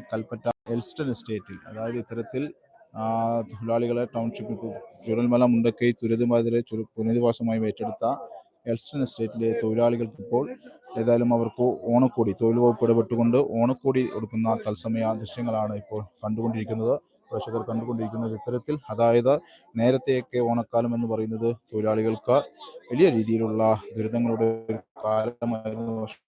Kalpetta Elston എസ്റ്റേറ്റിൽ അതായത് ഇത്തരത്തിൽ തൊഴിലാളികളെ ടൗൺഷിപ്പിൽ ചുരൽമല മുണ്ടക്കൈ ദുരിതബാധിതരെ ചുരു- പുനരധിവാസമായി ഏറ്റെടുത്ത എൽസ്റ്റൺ എസ്റ്റേറ്റിലെ തൊഴിലാളികൾക്ക് ഇപ്പോൾ ഏതായാലും അവർക്ക് ഓണക്കോടി തൊഴിൽ വകുപ്പ് ഇടപെട്ടുകൊണ്ട് ഓണക്കോടി കൊടുക്കുന്ന തത്സമയ ദൃശ്യങ്ങളാണ് ഇപ്പോൾ കണ്ടുകൊണ്ടിരിക്കുന്നത്. പ്രേക്ഷകർ കണ്ടുകൊണ്ടിരിക്കുന്നത് ഇത്തരത്തിൽ അതായത് നേരത്തെയൊക്കെ ഓണക്കാലം എന്ന് പറയുന്നത് തൊഴിലാളികൾക്ക് വലിയ രീതിയിലുള്ള ദുരിതങ്ങളുടെ കാലമായിരുന്നു. പക്ഷേ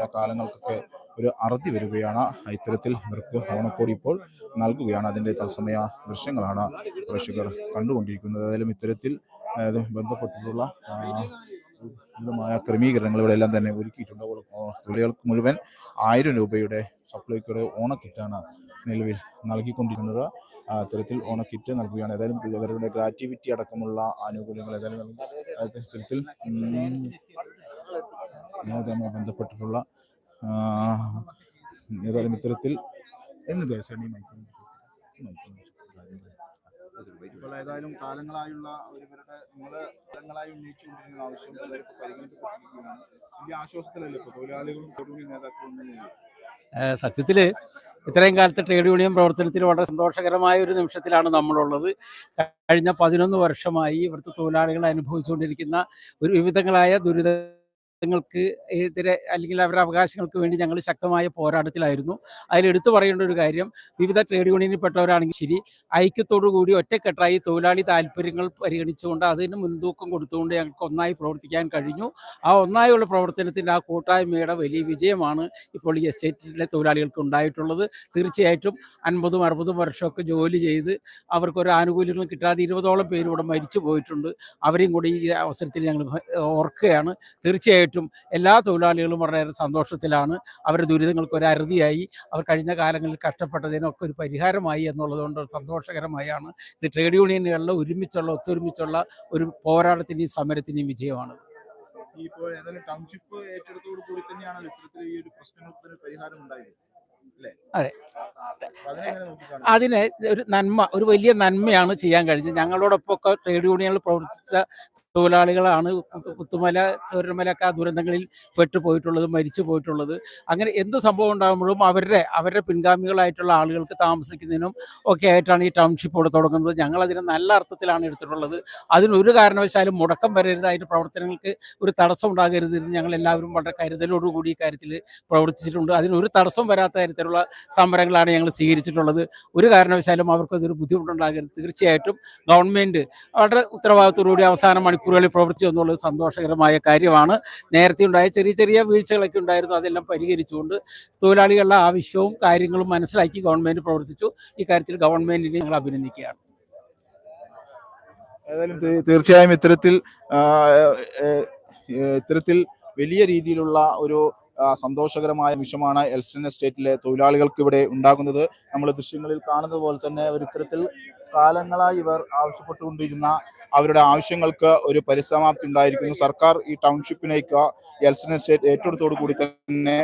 ആ കാലങ്ങൾക്കൊക്കെ ഒരു അറുതി വരികയാണ്. ഇത്തരത്തിൽ ഇവർക്ക് ഓണക്കോടി ഇപ്പോൾ നൽകുകയാണ്. അതിന്റെ തത്സമയ ദൃശ്യങ്ങളാണ് പ്രേക്ഷകർ കണ്ടുകൊണ്ടിരിക്കുന്നത്. ഏതായാലും ഇത്തരത്തിൽ ബന്ധപ്പെട്ടിട്ടുള്ള വിപുലമായ ക്രമീകരണങ്ങൾ ഇവിടെ എല്ലാം തന്നെ ഒരുക്കിയിട്ടുണ്ട്. തൊഴിലാളികൾക്ക് മുഴുവൻ ആയിരം രൂപയുടെ സപ്ലൈക്കോയുടെ ഓണക്കിറ്റാണ് നിലവിൽ നൽകിക്കൊണ്ടിരിക്കുന്നത്. അത്തരത്തിൽ ഓണക്കിറ്റ് നൽകുകയാണ്. ഏതായാലും ഇവരുടെ ഗ്രാറ്റിവിറ്റി അടക്കമുള്ള ആനുകൂല്യങ്ങൾ ഏതായാലും ഉം, ബന്ധപ്പെട്ടിട്ടുള്ള ഏതായാലും ഇത്തരത്തിൽ എന്ന് ഈ ഏതായാലും കാലങ്ങളായുള്ള ഇവരുടെ നിങ്ങൾ കാലങ്ങളായി ഉന്നയിച്ചുകൊണ്ടിരുന്ന ആവശ്യം ഇവരിപ്പോൾ പരിഗണിക്കപ്പെട്ടിരിക്കുകയാണ് വലിയ ആശ്വാസത്തിലല്ലേ ഇപ്പോൾ തൊഴിലാളികളും തൊഴിൽ നേതാക്കളും എന്ന നിലയിൽ. ഏഹ് സത്യത്തിൽ ഇത്രയും കാലത്തെ ട്രേഡ് യൂണിയൻ പ്രവർത്തനത്തിൽ വളരെ സന്തോഷകരമായ ഒരു നിമിഷത്തിലാണ് നമ്മളുള്ളത് കഴിഞ്ഞ പതിനൊന്ന് വർഷമായി ഇവിടുത്തെ തൊഴിലാളികൾ അനുഭവിച്ചുകൊണ്ടിരിക്കുന്ന ഒരു വിവിധങ്ങളായ ദുരിതങ്ങൾക്ക് എതിരെ അല്ലെങ്കിൽ അവരുടെ അവകാശങ്ങൾക്ക് വേണ്ടി ഞങ്ങൾ ശക്തമായ പോരാട്ടത്തിലായിരുന്നു. അതിൽ എടുത്തു പറയേണ്ട ഒരു കാര്യം വിവിധ ട്രേഡ് യൂണിയനിൽപ്പെട്ടവരാണെങ്കിൽ ശരി ഐക്യത്തോടു കൂടി ഒറ്റക്കെട്ടായി തൊഴിലാളി താല്പര്യങ്ങൾ പരിഗണിച്ചുകൊണ്ട് അതിന് മുൻതൂക്കം കൊടുത്തുകൊണ്ട് ഞങ്ങൾക്ക് ഒന്നായി പ്രവർത്തിക്കാൻ കഴിഞ്ഞു. ആ ഒന്നായുള്ള പ്രവർത്തനത്തിന്റെ ആ കൂട്ടായ്മയുടെ വലിയ വിജയമാണ് ഇപ്പോൾ ഈ എസ്റ്റേറ്റിലെ തൊഴിലാളികൾക്ക് ഉണ്ടായിട്ടുള്ളത്. തീർച്ചയായിട്ടും അൻപതും അറുപതും വർഷമൊക്കെ ജോലി ചെയ്ത് അവർക്കൊരു ആനുകൂല്യങ്ങളും കിട്ടാതെ ഇരുപതോളം പേര് ഇവിടെ മരിച്ചു പോയിട്ടുണ്ട് അവരെയും കൂടി ഈ അവസരത്തിൽ ഞങ്ങൾ ഓർക്കുകയാണ്. തീർച്ചയായിട്ടും എല്ലാ തൊഴിലാളികളും വളരെയേറെ സന്തോഷത്തിലാണ്. അവരുടെ ദുരിതങ്ങൾക്ക് ഒരു അറുതിയായി. അവർ കഴിഞ്ഞ കാലങ്ങളിൽ കഷ്ടപ്പെട്ടതിനൊക്കെ ഒരു പരിഹാരമായി എന്നുള്ളതുകൊണ്ട് സന്തോഷകരമായാണ്. ഇത് ട്രേഡ് യൂണിയനുകളിലെ ഒരുമിച്ചുള്ള ഒത്തൊരുമിച്ചുള്ള ഒരു പോരാട്ടത്തിന്റെയും സമരത്തിന്റെയും വിജയമാണ്. ഇപ്പോൾ ഏതായാലും ടൗൺഷിപ്പ് ഏറ്റെടുത്തോട് കൂടി തന്നെയാണല്ലോ ഇത്തരത്തിൽ ഈ ഒരു പ്രശ്നങ്ങൾക്ക് പരിഹാരം ഉണ്ടായത്. അതെ. അതിന് ഒരു നന്മ ഒരു വലിയ നന്മയാണ് ചെയ്യാൻ കഴിഞ്ഞത്. ഞങ്ങളോടൊപ്പം ഒക്കെ ട്രേഡ് യൂണിയനിൽ പ്രവർത്തിച്ച തൊഴിലാളികളാണ് പുത്തു- പുത്തുമല ആ ദുരന്തങ്ങളിൽ പെട്ടുപോയിട്ടുള്ളത് മരിച്ചു പോയിട്ടുള്ളത് അങ്ങനെ എന്ത് സംഭവം ഉണ്ടാകുമ്പോഴും അവരുടെ അവരുടെ പിൻഗാമികളായിട്ടുള്ള ആളുകൾക്ക് താമസിക്കുന്നതിനും ഒക്കെ ആയിട്ടാണ് ഈ ടൗൺഷിപ്പ് ഇവിടെ തുടങ്ങുന്നത്. ഞങ്ങൾ അതിനെ നല്ല അർത്ഥത്തിലാണ് എടുത്തിട്ടുള്ളത്. അതിനൊരു കാരണവശാലും മുടക്കം വരരുത്. അതിന്റെ പ്രവർത്തനങ്ങൾക്ക് ഒരു തടസ്സം ഉണ്ടാകരുത് എന്ന് ഞങ്ങൾ എല്ലാവരും വളരെ കരുതലോടുകൂടി ഈ കാര്യത്തിൽ പ്രവർത്തിച്ചിട്ടുണ്ട്. അതിനൊരു തടസ്സം വരാത്ത തരത്തിലുള്ള സമരങ്ങളാണ് ഞങ്ങൾ സ്വീകരിച്ചിട്ടുള്ളത്. ഒരു കാരണവശാലും അവർക്കതൊരു ബുദ്ധിമുട്ടുണ്ടാകരുത്. തീർച്ചയായിട്ടും ഗവൺമെന്റ് വളരെ ഉത്തരവാദിത്തത്തോടുകൂടി അവസാന മണിക്കൂറുകളിൽ പ്രവർത്തിച്ചു എന്നുള്ളത് സന്തോഷകരമായ കാര്യമാണ്. നേരത്തെ ഉണ്ടായ ചെറിയ ചെറിയ വീഴ്ചകളൊക്കെ ഉണ്ടായിരുന്നു. അതെല്ലാം പരിഹരിച്ചുകൊണ്ട് തൊഴിലാളികളുടെ ആവശ്യവും കാര്യങ്ങളും മനസ്സിലാക്കി ഗവൺമെന്റ് പ്രവർത്തിച്ചു. ഈ കാര്യത്തിൽ ഗവൺമെന്റിനെ ഞങ്ങൾ അഭിനന്ദിക്കുകയാണ്. ഏതായാലും തീർച്ചയായും ഇത്തരത്തിൽ ഇത്തരത്തിൽ വലിയ രീതിയിലുള്ള ഒരു സന്തോഷകരമായ നിമിഷമാണ് എൽസ്റ്റൺ എസ്റ്റേറ്റിലെ തൊഴിലാളികൾക്ക് ഇവിടെ ഉണ്ടാകുന്നത്. നമ്മൾ ദൃശ്യങ്ങളിൽ കാണുന്നത് പോലെ തന്നെ ഒരു ഇത്തരത്തിൽ കാലങ്ങളായി ഇവർ ആവശ്യപ്പെട്ടുകൊണ്ടിരുന്ന അവരുടെ ആവശ്യങ്ങൾക്ക് ഒരു പരിസമാപ്തി ഉണ്ടായിരിക്കുന്നു. സർക്കാർ ഈ ടൗൺഷിപ്പിനേക്ക് എൽസിനെ സ്റ്റേറ്റ് ഏറ്റെടുത്തോടു കൂടി തന്നെ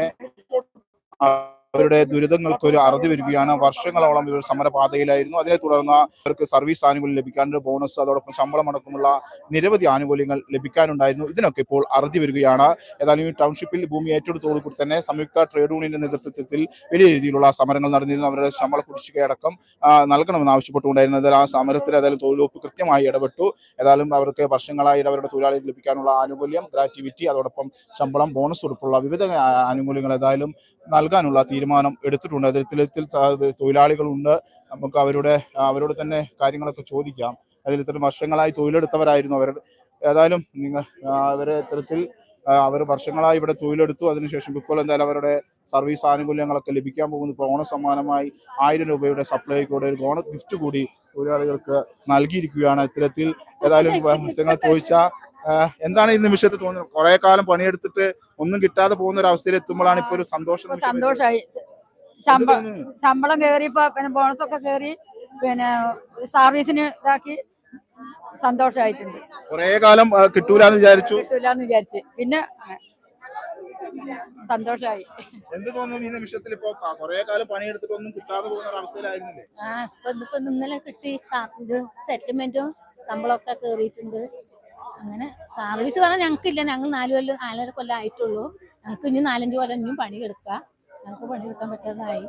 അവരുടെ ദുരിതങ്ങൾക്ക് ഒരു അറുതി വരികയാണ്. വർഷങ്ങളോളം ഇവർ സമരപാതയിലായിരുന്നു. അതിനെ തുടർന്ന് അവർക്ക് സർവീസ് ആനുകൂല്യം ലഭിക്കാനുള്ള ബോണസ് അതോടൊപ്പം ശമ്പളം അടക്കമുള്ള നിരവധി ആനുകൂല്യങ്ങൾ ലഭിക്കാനുണ്ടായിരുന്നു. ഇതിനൊക്കെ ഇപ്പോൾ അറുതി വരികയാണ്. ഏതായാലും ഈ ടൗൺഷിപ്പിൽ ഭൂമി ഏറ്റെടുത്തോടുകൂടി തന്നെ സംയുക്ത ട്രേഡ് യൂണിയന്റെ നേതൃത്വത്തിൽ വലിയ രീതിയിലുള്ള സമരങ്ങൾ നടന്നിരുന്നു. അവരുടെ ശമ്പള കുടിശ്ശികയടക്കം നൽകണമെന്ന് ആവശ്യപ്പെട്ടുകൊണ്ടായിരുന്നത്. ആ സമരത്തിൽ ഏതായാലും തൊഴിൽ കൃത്യമായി ഇടപെട്ടു. ഏതായാലും അവർക്ക് വർഷങ്ങളായി അവരുടെ തൊഴിലാളികൾ ലഭിക്കാനുള്ള ആനുകൂല്യം ഗ്രാറ്റിവിറ്റി അതോടൊപ്പം ശമ്പളം ബോണസ് ഉൾപ്പെടെയുള്ള വിവിധ ആനുകൂല്യങ്ങൾ ഏതായാലും നൽകാനുള്ള തീരുമാനം എടുത്തിട്ടുണ്ട്. അതിൽ തൊഴിലാളികളുണ്ട്. നമുക്ക് അവരുടെ അവരോട് തന്നെ കാര്യങ്ങളൊക്കെ ചോദിക്കാം. അതിൽ വർഷങ്ങളായി തൊഴിലെടുത്തവരായിരുന്നു അവർ. ഏതായാലും നിങ്ങൾ അവരെ ഇത്തരത്തിൽ അവർ വർഷങ്ങളായി ഇവിടെ തൊഴിലെടുത്തു. അതിനുശേഷം ഇപ്പോൾ എന്തായാലും അവരുടെ സർവീസ് ആനുകൂല്യങ്ങളൊക്കെ ലഭിക്കാൻ പോകുന്നു. ഇപ്പോൾ ഓണ സമ്മാനമായി ആയിരം രൂപയുടെ സപ്ലൈക്കൂടെ ഒരു ഓണ ഗിഫ്റ്റ് കൂടി തൊഴിലാളികൾക്ക് നൽകിയിരിക്കുകയാണ്. ഇത്തരത്തിൽ ഏതായാലും നിങ്ങൾ ചോദിച്ച എന്താണ് ഈ നിമിഷത്തിൽ തോന്നുന്നത്? കുറേ കാലം പണിയെടുത്തിട്ട് ഒന്നും കിട്ടാതെ പോകുന്ന ഒരു അവസ്ഥയിൽ എത്തുമ്പോഴാണ് ഇപ്പൊ ഒരു സന്തോഷം സന്തോഷമായി. ശമ്പളം? കയറിയപ്പോ പിന്നെ ബോണസ് ഒക്കെ കയറി പിന്നെ സർവീസിന് ഇതാക്കി സന്തോഷമായിട്ടുണ്ട്. കുറെ കാലം കിട്ടൂലെന്ന് വിചാരിച്ചു. കിട്ടൂലെന്ന് വിചാരിച്ചു. പിന്നെ സന്തോഷായി എന്ത് തോന്നുന്നു ഈ നിമിഷത്തിൽ ഇപ്പൊ കുറെ കാലം പണിയെടുത്തിട്ട് ഒന്നും കിട്ടാതെ പോകുന്ന ഒരു അവസ്ഥയിലായിരുന്നില്ലേ? ആ ഇപ്പൊ ഇന്നലെ കിട്ടി ഇത് സെറ്റിൽമെന്റും ശമ്പളമൊക്കെ കേറിയിട്ടുണ്ട്. അങ്ങനെ സർവീസ് പറഞ്ഞാൽ ഞങ്ങൾക്കില്ല ഞങ്ങൾ നാല് കൊല്ലം നാലര കൊല്ലം ആയിട്ടുള്ളൂ. ഞങ്ങൾക്ക് ഇനി നാലഞ്ച് കൊല്ലം ഇനിയും പണിയെടുക്കാം. ഞങ്ങൾക്ക് പണിയെടുക്കാൻ പറ്റാതായി.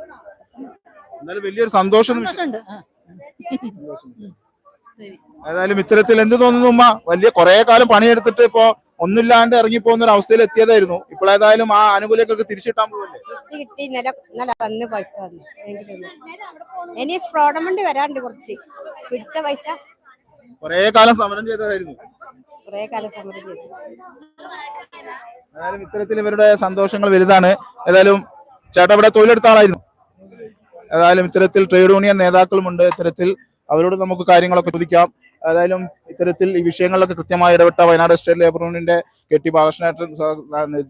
വലിയൊരു സന്തോഷം. സന്തോഷമുണ്ട്. ഏതായാലും ഇത്തരത്തിൽ എന്ത് തോന്നുന്നു ഉമ്മ? വലിയ കുറെ കാലം പണിയെടുത്തിട്ട് ഇപ്പോ ഒന്നുമില്ലാണ്ട് ഇറങ്ങി പോകുന്ന ഒരു അവസ്ഥയിൽ എത്തിയതായിരുന്നു ഇപ്പോൾ ഏതായാലും ആ ആനുകൂല്യമൊക്കെ തിരിച്ചിട്ടാൻ പോകല്ലേ തിരിച്ചു കിട്ടി. ഇന്നലെ ഇന്നലെ വന്ന് പൈസ വന്നു ഇനി വരാണ്ട് കുറച്ച്. പിടിച്ച പൈസ. കുറെ കാലം സമരം ചെയ്തതായിരുന്നു. കുറെ കാലം സമരം ഏതായാലും ഇത്തരത്തിൽ ഇവരുടെ സന്തോഷങ്ങൾ വലുതാണ്. ഏതായാലും ചേട്ടാ ഇവിടെ തൊഴിലെടുത്ത ആളായിരുന്നു. ഏതായാലും ഇത്തരത്തിൽ ട്രേഡ് യൂണിയൻ നേതാക്കളുമുണ്ട് ഇത്തരത്തിൽ അവരോട് നമുക്ക് കാര്യങ്ങളൊക്കെ ചോദിക്കാം. ഏതായാലും ഇത്തരത്തിൽ ഈ വിഷയങ്ങളിലൊക്കെ കൃത്യമായി ഇടപെട്ട വയനാട് സ്റ്റേറ്റ് ലേബർ യൂണിയന്റെ കെ ടി ബാലകൃഷ്ണേട്ടൻ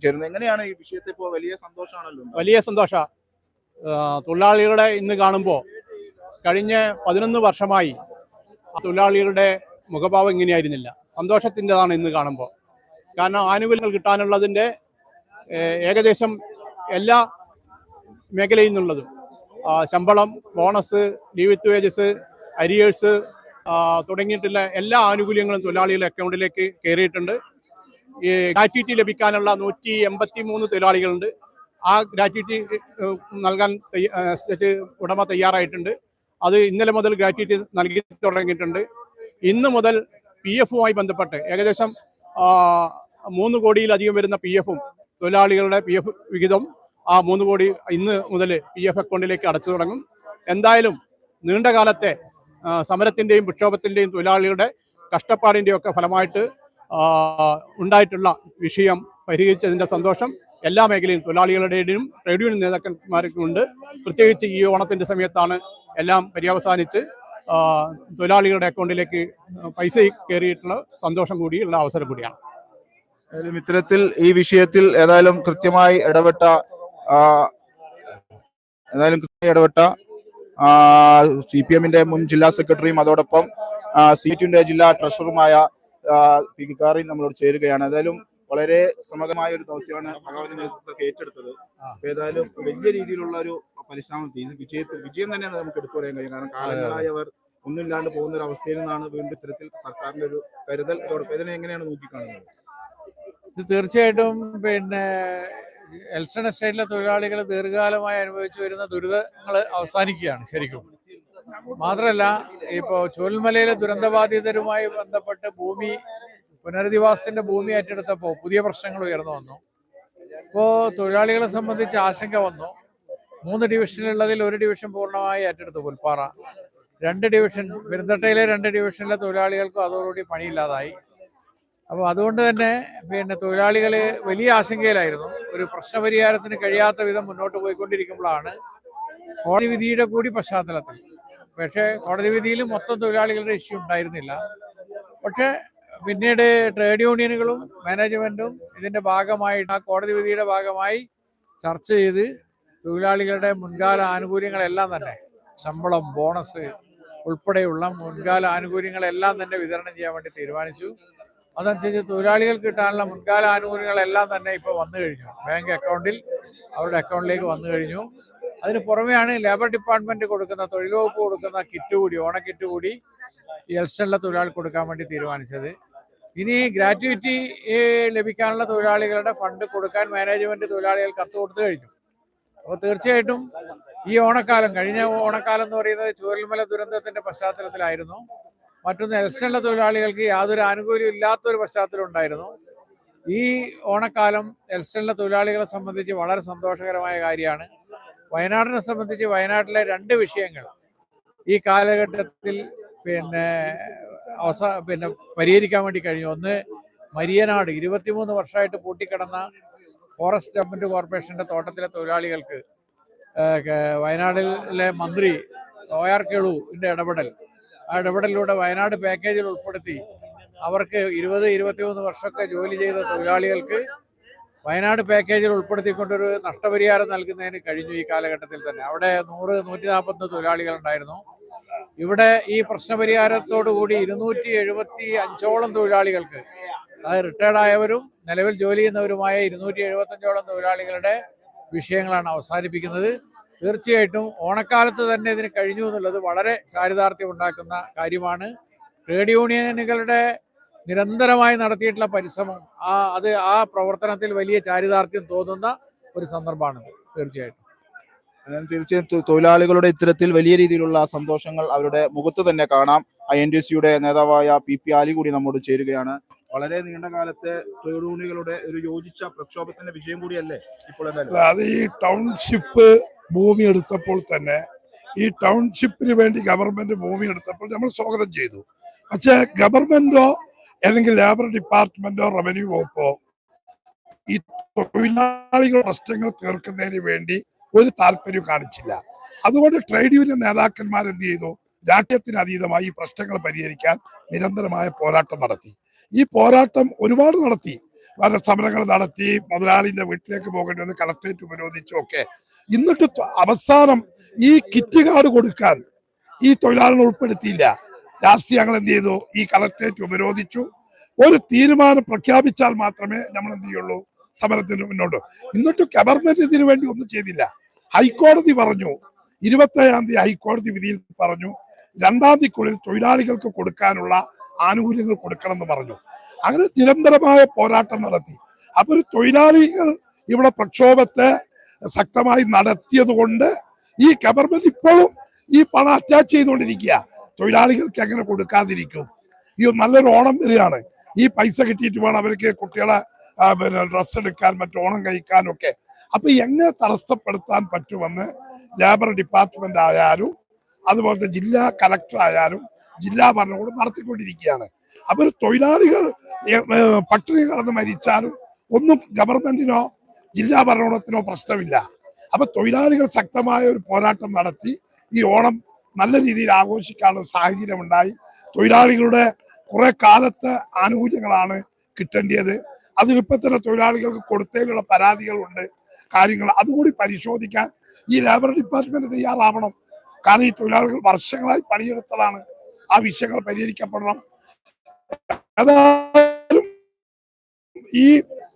ചേരുന്നത്. എങ്ങനെയാണ് ഈ വിഷയത്തെ ഇപ്പോൾ വലിയ സന്തോഷമാണല്ലോ? വലിയ സന്തോഷ. തൊഴിലാളികളെ ഇന്ന് കാണുമ്പോൾ കഴിഞ്ഞ പതിനൊന്ന് വർഷമായി തൊഴിലാളികളുടെ മുഖഭാവം ഇങ്ങനെയായിരുന്നില്ല. സന്തോഷത്തിന്റെതാണ് ഇന്ന് കാണുമ്പോൾ. കാരണം ആനുകൂല്യങ്ങൾ കിട്ടാനുള്ളതിന്റെ ഏകദേശം എല്ലാ മേഖലയിൽ നിന്നുള്ളതും. ശമ്പളം bonus leave with wages arrears തുടങ്ങിയിട്ടുള്ള എല്ലാ ആനുകൂല്യങ്ങളും തൊഴിലാളികളുടെ അക്കൗണ്ടിലേക്ക് കയറിയിട്ടുണ്ട്. ഈ ഗ്രാറ്റുവിറ്റി ലഭിക്കാനുള്ള നൂറ്റി എൺപത്തി മൂന്ന് തൊഴിലാളികളുണ്ട്. ആ ഗ്രാറ്റുവിറ്റി നൽകാൻ സ്റ്റേറ്റ് ഉടമ തയ്യാറായിട്ടുണ്ട്. അത് ഇന്നലെ മുതൽ ഗ്രാറ്റുവിറ്റി നൽകി തുടങ്ങിയിട്ടുണ്ട്. ഇന്ന് മുതൽ പി എഫുമായി ബന്ധപ്പെട്ട് ഏകദേശം മൂന്ന് കോടിയിലധികം വരുന്ന പി എഫും തൊഴിലാളികളുടെ പി എഫ് വിഹിതം ആ മൂന്ന് കോടി ഇന്ന് മുതൽ പി എഫ് അക്കൗണ്ടിലേക്ക് അടച്ചു തുടങ്ങും. എന്തായാലും നീണ്ടകാലത്തെ സമരത്തിന്റെയും വിക്ഷോഭത്തിന്റെയും തൊഴിലാളികളുടെ കഷ്ടപ്പാടിന്റെയും ഒക്കെ ഫലമായിട്ട് ഉണ്ടായിട്ടുള്ള വിഷയം പരിഹരിച്ചതിന്റെ സന്തോഷം എല്ലാ മേഖലയും തൊഴിലാളികളുടെയും ട്രേഡ് യൂണിയൻ നേതാക്കന്മാർക്കും ഉണ്ട് പ്രത്യേകിച്ച് ഈ ഓണത്തിന്റെ സമയത്താണ് എല്ലാം പര്യവസാനിച്ച് തൊഴിലാളികളുടെ അക്കൗണ്ടിലേക്ക് പൈസ കയറിയിട്ടുള്ള സന്തോഷം കൂടിയുള്ള അവസരം കൂടിയാണ്. ഇത്തരത്തിൽ ഈ വിഷയത്തിൽ ഏതായാലും കൃത്യമായി ഇടപെട്ട ഏതായാലും കൃത്യമായി ഇടപെട്ട സി പി എമ്മിന്റെ മുൻ ജില്ലാ സെക്രട്ടറിയും അതോടൊപ്പം സി ടിയുടെ ജില്ലാ ട്രഷററുമായ പി കിക്കാറിൻ നമ്മളോട് ചേരുകയാണ്. ഏതായാലും വളരെ സമഗ്രമായ ഒരു ദൗത്യമാണ് സഖാവിന്റെ നേതൃത്വത്തിൽ ഏറ്റെടുത്തത്. ഏതായാലും വലിയ രീതിയിലുള്ള ഒരു പരിശ്രമം വിജയത്തിൽ വിജയം തന്നെ നമുക്ക് എടുത്തു പറയാൻ കഴിയും കാരണം കാലങ്ങളായി അവർ ഒന്നുമില്ലാണ്ട് പോകുന്ന ഒരു അവസ്ഥയിൽ നിന്നാണ് വീണ്ടും ഇത്തരത്തിൽ സർക്കാരിന്റെ ഒരു കരുതൽ ഇതിനെ എങ്ങനെയാണ് നോക്കിക്കാണുന്നത്? ഇത് തീർച്ചയായിട്ടും പിന്നെ എൽസൺ എസ്റ്റേറ്റിലെ തൊഴിലാളികൾ ദീർഘകാലമായി അനുഭവിച്ചു വരുന്ന ദുരിതങ്ങൾ അവസാനിക്കുകയാണ് ശരിക്കും. മാത്രമല്ല ഇപ്പോൾ ചൂരൽമലയിലെ ദുരന്തബാധിതരുമായി ബന്ധപ്പെട്ട് ഭൂമി പുനരധിവാസത്തിന്റെ ഭൂമി ഏറ്റെടുത്തപ്പോൾ പുതിയ പ്രശ്നങ്ങൾ ഉയർന്നു വന്നു. ഇപ്പോൾ തൊഴിലാളികളെ സംബന്ധിച്ച് ആശങ്ക വന്നു. മൂന്ന് ഡിവിഷനിലുള്ളതിൽ ഒരു ഡിവിഷൻ പൂർണമായി ഏറ്റെടുത്തു പുൽപ്പാറ. രണ്ട് ഡിവിഷൻ പെരുന്തട്ടയിലെ രണ്ട് ഡിവിഷനിലെ തൊഴിലാളികൾക്കും അതോടുകൂടി പണിയില്ലാതായി. അപ്പോൾ അതുകൊണ്ട് തന്നെ പിന്നെ തൊഴിലാളികൾ വലിയ ആശങ്കയിലായിരുന്നു. ഒരു പ്രശ്നപരിഹാരത്തിന് കഴിയാത്ത വിധം മുന്നോട്ട് പോയിക്കൊണ്ടിരിക്കുമ്പോഴാണ് കോടതി വിധിയുടെ കൂടി പശ്ചാത്തലത്തിൽ. പക്ഷേ കോടതി വിധിയിൽ മൊത്തം തൊഴിലാളികളുടെ ഇഷ്യൂ ഉണ്ടായിരുന്നില്ല. പക്ഷേ പിന്നീട് ട്രേഡ് യൂണിയനുകളും മാനേജ്മെന്റും ഇതിന്റെ ഭാഗമായിട്ട് ആ കോടതി വിധിയുടെ ഭാഗമായി ചർച്ച ചെയ്ത് തൊഴിലാളികളുടെ മുൻകാല ആനുകൂല്യങ്ങളെല്ലാം തന്നെ ശമ്പളം ബോണസ് ഉൾപ്പെടെയുള്ള മുൻകാല ആനുകൂല്യങ്ങളെല്ലാം തന്നെ വിതരണം ചെയ്യാൻ വേണ്ടി തീരുമാനിച്ചു. അതനുസരിച്ച് തൊഴിലാളികൾ കിട്ടാനുള്ള മുൻകാല ആനുകൂല്യങ്ങളെല്ലാം തന്നെ ഇപ്പോൾ വന്നു കഴിഞ്ഞു. ബാങ്ക് അക്കൗണ്ടിൽ അവരുടെ അക്കൗണ്ടിലേക്ക് വന്നു കഴിഞ്ഞു. അതിന് പുറമെയാണ് ലേബർ ഡിപ്പാർട്ട്മെന്റ് കൊടുക്കുന്ന തൊഴിൽ വകുപ്പ് കൊടുക്കുന്ന കിറ്റ് കൂടി ഓണക്കിറ്റ് കൂടി എൽസ്റ്റണിലെ തൊഴിലാളി കൊടുക്കാൻ വേണ്ടി തീരുമാനിച്ചത്. ഇനി ഗ്രാറ്റുവിറ്റി ലഭിക്കാനുള്ള തൊഴിലാളികളുടെ ഫണ്ട് കൊടുക്കാൻ മാനേജ്മെന്റ് തൊഴിലാളികൾ കത്ത് കൊടുത്തു കഴിഞ്ഞു. അപ്പോൾ തീർച്ചയായിട്ടും ഈ ഓണക്കാലം കഴിഞ്ഞ ഓണക്കാലം എന്ന് പറയുന്നത് ചൂരൽമല ദുരന്തത്തിന്റെ പശ്ചാത്തലത്തിലായിരുന്നു. മറ്റൊന്ന് എൽസ്റ്റണിലെ തൊഴിലാളികൾക്ക് യാതൊരു ആനുകൂല്യം ഇല്ലാത്തൊരു പശ്ചാത്തലം ഉണ്ടായിരുന്നു. ഈ ഓണക്കാലം എൽസ്റ്റണിലെ തൊഴിലാളികളെ സംബന്ധിച്ച് വളരെ സന്തോഷകരമായ കാര്യമാണ്. വയനാടിനെ സംബന്ധിച്ച് വയനാട്ടിലെ രണ്ട് വിഷയങ്ങൾ ഈ കാലഘട്ടത്തിൽ പിന്നെ അവസാ പിന്നെ പരിഹരിക്കാൻ വേണ്ടി കഴിഞ്ഞു. ഒന്ന് മരിയനാട് ഇരുപത്തിമൂന്ന് വർഷമായിട്ട് പൂട്ടിക്കിടന്ന ഫോറസ്റ്റ് ഡെവലപ്മെന്റ് കോർപ്പറേഷന്റെ തോട്ടത്തിലെ തൊഴിലാളികൾക്ക് വയനാട്ടിലെ മന്ത്രി ഒ ആർ കെളുവിന്റെ ഇടപെടൽ. ആ ഇടപെടലിലൂടെ വയനാട് പാക്കേജിൽ ഉൾപ്പെടുത്തി അവർക്ക് ഇരുപത് ഇരുപത്തിമൂന്ന് വർഷമൊക്കെ ജോലി ചെയ്ത തൊഴിലാളികൾക്ക് വയനാട് പാക്കേജിൽ ഉൾപ്പെടുത്തിക്കൊണ്ടൊരു നഷ്ടപരിഹാരം നൽകുന്നതിന് കഴിഞ്ഞു ഈ കാലഘട്ടത്തിൽ തന്നെ. അവിടെ നൂറ് നൂറ്റി നാൽപ്പത്തൊന്ന് തൊഴിലാളികൾ ഉണ്ടായിരുന്നു ഇവിടെ ഈ പ്രശ്നപരിഹാരത്തോടു കൂടി ഇരുന്നൂറ്റി എഴുപത്തി അഞ്ചോളം തൊഴിലാളികൾക്ക് അതായത് റിട്ടയർഡായവരും നിലവിൽ ജോലി ചെയ്യുന്നവരുമായ ഇരുന്നൂറ്റി എഴുപത്തഞ്ചോളം തൊഴിലാളികളുടെ വിഷയങ്ങളാണ് അവസാനിപ്പിക്കുന്നത്. തീർച്ചയായിട്ടും ഓണക്കാലത്ത് തന്നെ ഇതിന് കഴിഞ്ഞു എന്നുള്ളത് വളരെ ചാരിതാർത്ഥ്യം ഉണ്ടാക്കുന്ന കാര്യമാണ്. ട്രേഡ് യൂണിയനുകളുടെ നിരന്തരമായി നടത്തിയിട്ടുള്ള പരിശ്രമം ആ അത് ആ പ്രവർത്തനത്തിൽ വലിയ ചാരിതാർത്ഥ്യം തോന്നുന്ന ഒരു സന്ദർഭമാണിത്. തീർച്ചയായിട്ടും. തീർച്ചയായും തൊഴിലാളികളുടെ ഇത്തരത്തിൽ വലിയ രീതിയിലുള്ള സന്തോഷങ്ങൾ അവരുടെ മുഖത്ത് തന്നെ കാണാം. ഐ എൻ ഡി സിയുടെ നേതാവായ പി പി ആലി കൂടി നമ്മോട് ചേരുകയാണ്. വളരെ നീണ്ട കാലത്തെ ട്രേഡ് യൂണിയനുകളുടെ ഒരു യോജിച്ച പ്രക്ഷോഭത്തിന്റെ വിജയം കൂടിയല്ലേ ഇപ്പോൾ അത് ഈ ടൗൺഷിപ്പ് ഭൂമി എടുത്തപ്പോൾ തന്നെ ഈ ടൗൺഷിപ്പിന് വേണ്ടി ഗവൺമെന്റ് ഭൂമി എടുത്തപ്പോൾ നമ്മൾ സ്വാഗതം ചെയ്തു. പക്ഷേ ഗവൺമെന്റോ അല്ലെങ്കിൽ ലേബർ ഡിപ്പാർട്ട്മെന്റോ റവന്യൂ വകുപ്പോ ഈ തൊഴിലാളികളുടെ പ്രശ്നങ്ങൾ തീർക്കുന്നതിന് വേണ്ടി ഒരു താല്പര്യവും കാണിച്ചില്ല. അതുകൊണ്ട് ട്രേഡ് യൂണിയൻ നേതാക്കന്മാർ എന്ത് ചെയ്തു? രാഷ്ട്രീയത്തിന് അതീതമായി പ്രശ്നങ്ങൾ പരിഹരിക്കാൻ നിരന്തരമായ പോരാട്ടം നടത്തി. ഈ പോരാട്ടം ഒരുപാട് നടത്തി. പല സമരങ്ങൾ നടത്തി. മുതലാളിന്റെ വീട്ടിലേക്ക് പോകേണ്ടി വന്ന് കളക്ട്രേറ്റ് ഉപരോധിച്ചു ഒക്കെ. എന്നിട്ട് അവസാനം ഈ കിറ്റ് കാർഡ് കൊടുക്കാൻ ഈ തൊഴിലാളികൾ ഉൾപ്പെടുത്തിയില്ല. ലാസ്റ്റ് ഞങ്ങൾ എന്ത് ചെയ്തു? ഈ കളക്ട്രേറ്റ് ഉപരോധിച്ചു. ഒരു തീരുമാനം പ്രഖ്യാപിച്ചാൽ മാത്രമേ നമ്മൾ എന്ത് ചെയ്യുള്ളൂ? സമരത്തിന് മുന്നോട്ട് എന്നിട്ട് ഗവൺമെന്റ് ഇതിനു വേണ്ടി ഒന്നും ചെയ്തില്ല. ഹൈക്കോടതി പറഞ്ഞു. ഇരുപത്തേഴാം തീയതി ഹൈക്കോടതി വിധിയിൽ പറഞ്ഞു. രണ്ടാം തീക്കുള്ളിൽ തൊഴിലാളികൾക്ക് കൊടുക്കാനുള്ള ആനുകൂല്യങ്ങൾ കൊടുക്കണമെന്ന് പറഞ്ഞു. അങ്ങനെ നിരന്തരമായ പോരാട്ടം നടത്തി. അപ്പോൾ ഒരു തൊഴിലാളികൾ ഇവിടെ പ്രക്ഷോഭത്തെ ശക്തമായി നടത്തിയത് കൊണ്ട് ഈ ഗവൺമെന്റ് ഇപ്പോഴും ഈ പണം അറ്റാച്ച് ചെയ്തുകൊണ്ടിരിക്കുക. തൊഴിലാളികൾക്ക് എങ്ങനെ കൊടുക്കാതിരിക്കും. ഈ നല്ലൊരു ഓണം വരികയാണ്. ഈ പൈസ കിട്ടിയിട്ട് വേണം അവർക്ക് കുട്ടികളെ പിന്നെ ഡ്രസ്സ് എടുക്കാൻ മറ്റു ഓണം കഴിക്കാനും ഒക്കെ അപ്പൊ എങ്ങനെ തടസ്സപ്പെടുത്താൻ പറ്റുമെന്ന് ലേബർ ഡിപ്പാർട്ട്മെന്റ് ആയാലും അതുപോലത്തെ ജില്ലാ കലക്ടർ ആയാലും ജില്ലാ ഭരണകൂടം നടത്തിക്കൊണ്ടിരിക്കുകയാണ്. ഒരു തൊഴിലാളികൾ പട്ടിണി കടന്ന് മരിച്ചാലും ഒന്നും ഗവൺമെന്റിനോ ജില്ലാ ഭരണകൂടത്തിനോ പ്രശ്നമില്ല. അപ്പൊ തൊഴിലാളികൾ ശക്തമായ ഒരു പോരാട്ടം നടത്തി ഈ ഓണം നല്ല രീതിയിൽ ആഘോഷിക്കാനുള്ള സാഹചര്യം ഉണ്ടായി തൊഴിലാളികളുടെ കുറെ കാലത്തെ ആനുകൂല്യങ്ങളാണ് കിട്ടേണ്ടത് അതിലിപ്പോ തന്നെ തൊഴിലാളികൾക്ക് കൊടുത്തതിലുള്ള പരാതികളുണ്ട് കാര്യങ്ങൾ അതുകൂടി പരിശോധിക്കാൻ ഈ ലേബർ ഡിപ്പാർട്ട്മെന്റ് തയ്യാറാവണം. കാരണം ഈ തൊഴിലാളികൾ വർഷങ്ങളായി പണിയെടുത്തതാണ്. ആ വിഷയങ്ങൾ പരിഹരിക്കപ്പെടണം. ഏതായാലും ഈ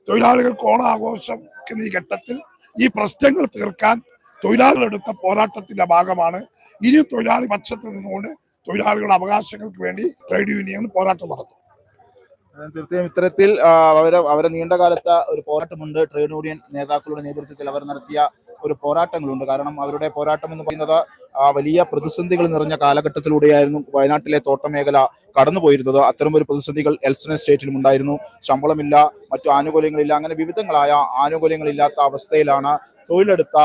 തൊഴിലാളികൾക്ക് ഓണാഘോഷം ഈ ഘട്ടത്തിൽ ഈ പ്രശ്നങ്ങൾ തീർക്കാൻ തൊഴിലാളികളെടുത്ത പോരാട്ടത്തിന്റെ ഭാഗമാണ്. ഇനി തൊഴിലാളി പക്ഷത്ത് നിന്നുകൊണ്ട് തൊഴിലാളികളുടെ അവകാശങ്ങൾക്ക് വേണ്ടി ട്രേഡ് യൂണിയൻ പോരാട്ടം നടത്തും. തീർച്ചയായും ഇത്തരത്തിൽ അവരെ അവരെ നീണ്ട കാലത്തെ ഒരു പോരാട്ടമുണ്ട്. ട്രേഡ് യൂണിയൻ നേതാക്കളുടെ നേതൃത്വത്തിൽ അവർ നടത്തിയ ഒരു പോരാട്ടങ്ങളുണ്ട്. കാരണം അവരുടെ പോരാട്ടം എന്ന് പറയുന്നത് വലിയ പ്രതിസന്ധികൾ നിറഞ്ഞ കാലഘട്ടത്തിലൂടെയായിരുന്നു വയനാട്ടിലെ തോട്ടമേഖല കടന്നുപോയിരുന്നത്. അത്തരം ഒരു പ്രതിസന്ധികൾ എൽസൺ സ്റ്റേറ്റിലും ഉണ്ടായിരുന്നു. ശമ്പളമില്ല മറ്റു ആനുകൂല്യങ്ങളില്ല അങ്ങനെ വിവിധങ്ങളായ ആനുകൂല്യങ്ങളില്ലാത്ത അവസ്ഥയിലാണ് തൊഴിലെടുത്ത